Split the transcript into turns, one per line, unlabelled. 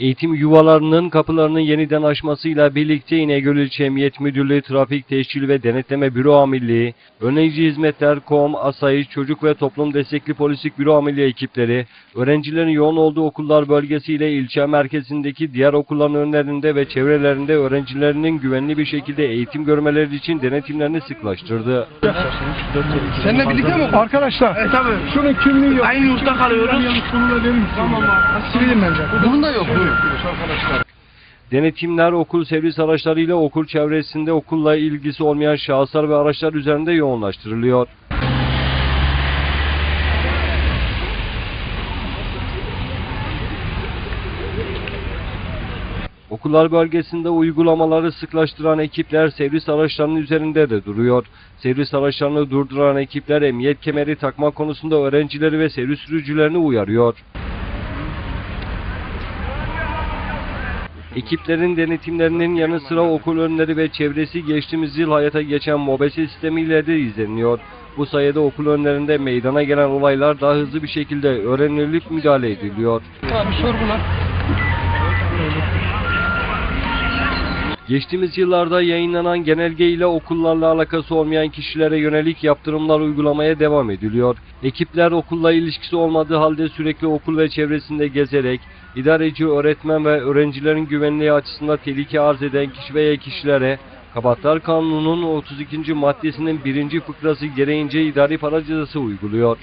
Eğitim yuvalarının kapılarını yeniden açmasıyla birlikte İnegöl İlçe Emniyet Müdürlüğü Trafik Teşkil ve Denetleme Büro Amirliği, Önleyici Hizmetler, KOM, Asayiş, Çocuk ve Toplum Destekli Polislik Büro Amirliği ekipleri, öğrencilerin yoğun olduğu okullar bölgesiyle ilçe merkezindeki diğer okulların önlerinde ve çevrelerinde öğrencilerinin güvenli bir şekilde eğitim görmeleri için denetimlerini sıklaştırdı.
Seninle birlikte mi? Arkadaşlar.
E tabi.
Şunun kimliği yok.
Aynı yurtta kalıyoruz.
Bunu da verir misin? Tamam Sivilim bence. Bunun da yok.
Denetimler okul servis araçlarıyla okul çevresinde okulla ilgisi olmayan şahıslar ve araçlar üzerinde yoğunlaştırılıyor. Okullar bölgesinde uygulamaları sıklaştıran ekipler servis araçlarının üzerinde de duruyor. Servis araçlarını durduran ekipler emniyet kemeri takma konusunda öğrencileri ve servis sürücülerini uyarıyor. Ekiplerin denetimlerinin yanı sıra okul önleri ve çevresi geçtiğimiz yıl hayata geçen MOBESE sistemiyle de izleniyor. Bu sayede okul önlerinde meydana gelen olaylar daha hızlı bir şekilde öğrenilip müdahale ediliyor.
Abi sorgular.
Geçtiğimiz yıllarda yayınlanan genelge ile okullarla alakası olmayan kişilere yönelik yaptırımlar uygulamaya devam ediliyor. Ekipler okulla ilişkisi olmadığı halde sürekli okul ve çevresinde gezerek idareci, öğretmen ve öğrencilerin güvenliği açısından tehlike arz eden kişi veya kişilere Kabahatler Kanunu'nun 32. maddesinin birinci fıkrası gereğince idari para cezası uyguluyor.